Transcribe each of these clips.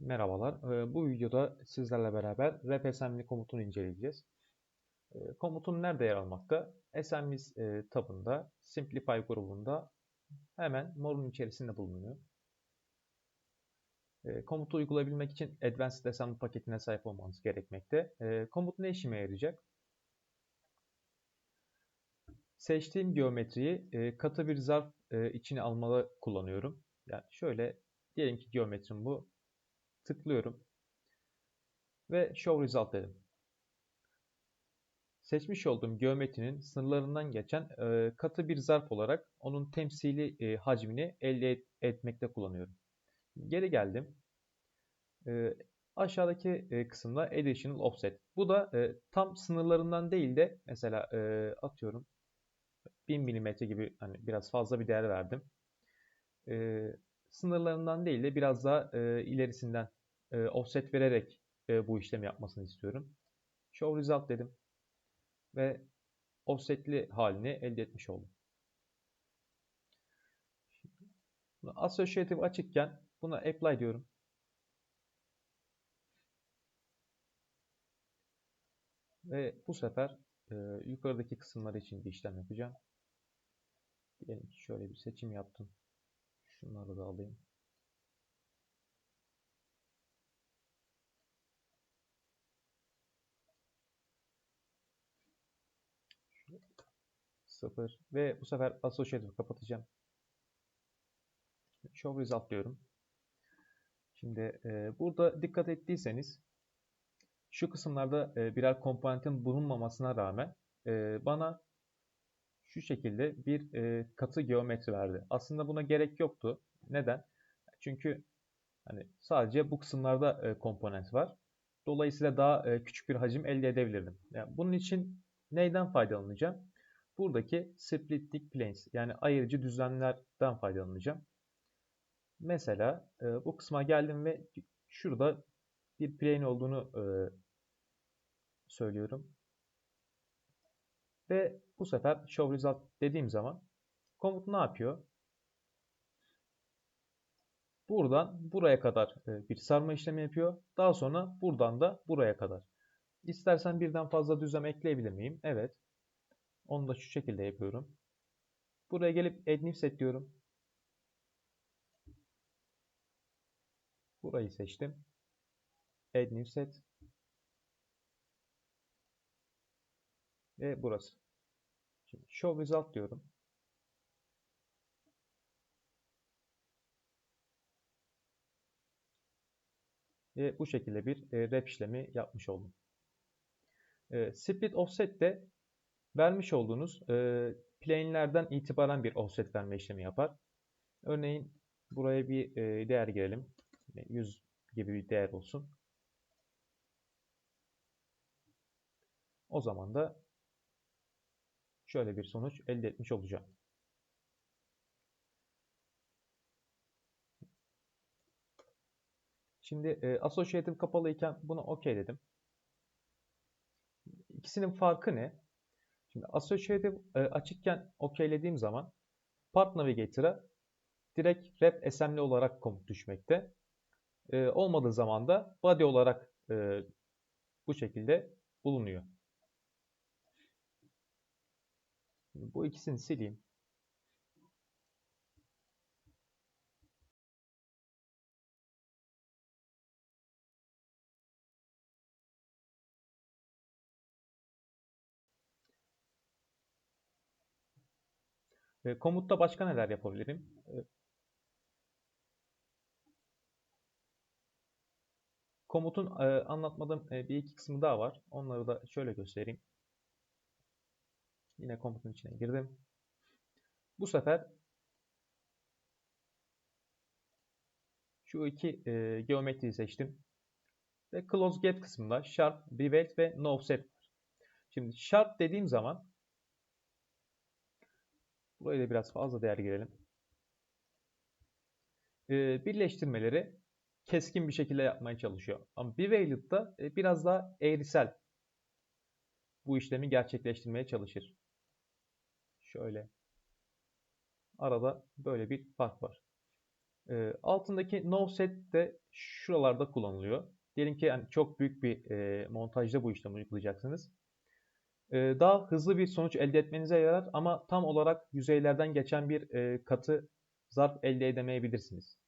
Merhabalar. Ee, Bu videoda sizlerle beraber rep assembly komutunu inceleyeceğiz. Ee, Komutun nerede yer almakta? Assemblies e, tabında, Simplify grubunda hemen morun içerisinde bulunuyor. Ee, Komutu uygulayabilmek için Advanced Assembly paketine sahip olmanız gerekmekte. Komut ne işime yarayacak? Seçtiğim geometriyi e, katı bir zarf e, içine almalı kullanıyorum. Yani şöyle diyelim ki geometrim bu. Tıklıyorum. Ve Show Result dedim. Seçmiş olduğum geometrinin sınırlarından geçen e, katı bir zarf olarak onun temsili e, hacmini elde et, etmekte kullanıyorum. Geri geldim. E, aşağıdaki e, kısımda Additional Offset. Bu da e, tam sınırlarından değil de mesela e, atıyorum 1000 mm gibi hani biraz fazla bir değer verdim. E, sınırlarından değil de biraz daha e, ilerisinden e, offset vererek e, bu işlemi yapmasını istiyorum. Show result dedim ve offsetli halini elde etmiş oldum. Associative açıkken buna apply diyorum. Ve bu sefer e, yukarıdaki kısımlar için bir işlem yapacağım. Diyelim ki şöyle bir seçim yaptım. Şunları da alayım. Sıfır ve bu sefer associative kapatacağım. Show result diyorum. Şimdi e, burada dikkat ettiyseniz şu kısımlarda e, birer komponentin bulunmamasına rağmen e, bana şu şekilde bir e, katı geometri verdi. Aslında buna gerek yoktu. Neden? Çünkü hani sadece bu kısımlarda e, komponent var. Dolayısıyla daha e, küçük bir hacim elde edebilirdim. Yani bunun için neyden faydalanacağım? Buradaki splitting planes yani ayırıcı düzlemlerden faydalanacağım. Mesela e, bu kısma geldim ve şurada bir plane olduğunu e, söylüyorum. Ve bu sefer show result dediğim zaman komut ne yapıyor? Buradan buraya kadar e, bir sarma işlemi yapıyor. Daha sonra buradan da buraya kadar. İstersen birden fazla düzlem ekleyebilir miyim? Evet. Onu da şu şekilde yapıyorum. Buraya gelip add new set diyorum. Burayı seçtim. Add new set. Ve burası. Şimdi show result diyorum. Ve bu şekilde bir e, rep işlemi yapmış oldum. E, split offset de vermiş olduğunuz e, plane'lerden itibaren bir offset verme işlemi yapar. Örneğin buraya bir değer girelim. 100 gibi bir değer olsun. O zaman da şöyle bir sonuç elde etmiş olacağım. Şimdi e, associative kapalıyken buna OK dedim. İkisinin farkı ne? Şimdi associative e, açıkken OK'lediğim zaman Part Navigator'a direkt rep assembly olarak komut düşmekte. E, olmadığı zaman da body olarak e, bu şekilde bulunuyor. Bu ikisini sileyim. E, komutta başka neler yapabilirim? E, komutun e, anlatmadığım e, bir iki kısmı daha var. Onları da şöyle göstereyim. Yine komutun içine girdim. Bu sefer şu iki e, geometriyi seçtim. Ve close get kısmında sharp, bevel ve no offset var. Şimdi sharp dediğim zaman buraya da biraz fazla değer girelim. E, birleştirmeleri keskin bir şekilde yapmaya çalışıyor. Ama beveled'da e, biraz daha eğrisel bu işlemi gerçekleştirmeye çalışır. Şöyle. Arada böyle bir fark var. E, altındaki no set de şuralarda kullanılıyor. Diyelim ki yani çok büyük bir e, montajda bu işlemi uygulayacaksınız. E, daha hızlı bir sonuç elde etmenize yarar ama tam olarak yüzeylerden geçen bir e, katı zarf elde edemeyebilirsiniz.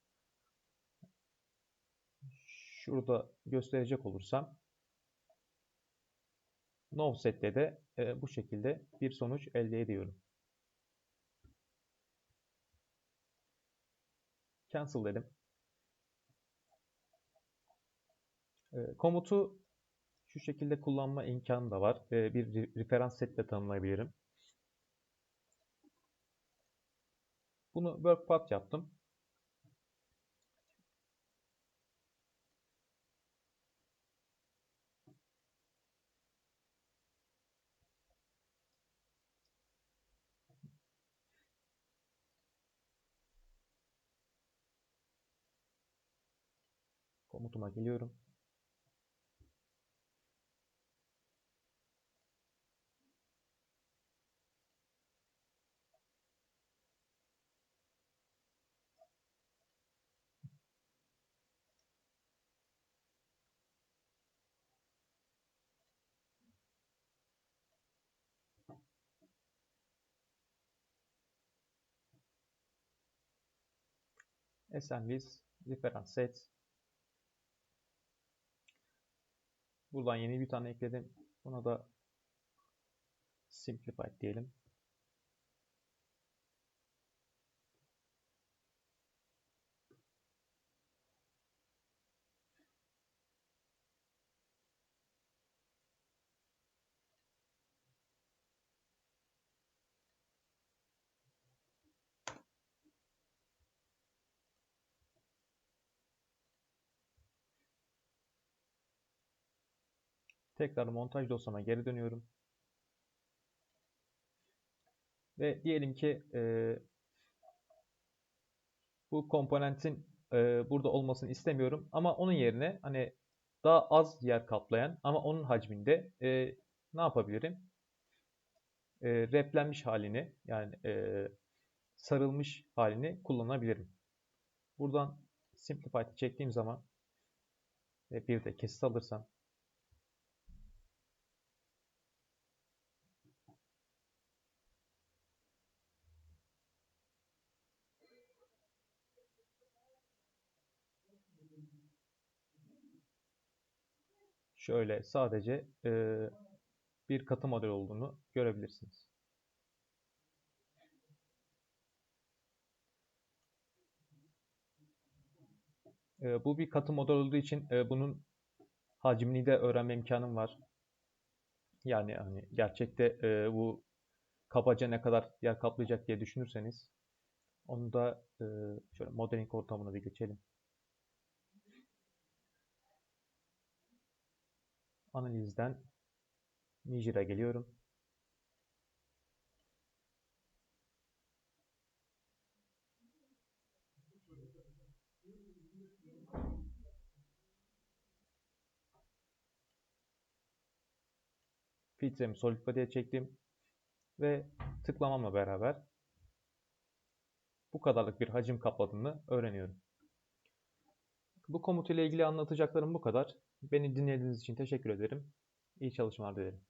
Şurada gösterecek olursam no set'te de e, bu şekilde bir sonuç elde ediyorum. Cancel dedim. E, komutu şu şekilde kullanma imkanı da var. Bir referans setle tanımlayabilirim. Bunu workpath yaptım. Komutuma geliyorum. Assemblies, reference set. Buradan yeni bir tane ekledim. Buna da simplified diyelim. Tekrar montaj dosyama geri dönüyorum. Ve diyelim ki e, bu komponentin e, burada olmasını istemiyorum. Ama onun yerine hani daha az yer kaplayan ama onun hacminde e, ne yapabilirim? E, replenmiş halini yani e, sarılmış halini kullanabilirim. Buradan Simplified'i çektiğim zaman ve bir de kesit alırsam şöyle sadece e, bir katı model olduğunu görebilirsiniz. E, bu bir katı model olduğu için e, bunun hacmini de öğrenme imkanım var. Yani hani gerçekte e, bu kabaca ne kadar yer kaplayacak diye düşünürseniz onu da e, şöyle modeling ortamına bir geçelim. Analizden Nijer'e geliyorum. filtremi solid body'ye çektim ve tıklamamla beraber bu kadarlık bir hacim kapladığını öğreniyorum. Bu komut ile ilgili anlatacaklarım bu kadar. Beni dinlediğiniz için teşekkür ederim. İyi çalışmalar dilerim.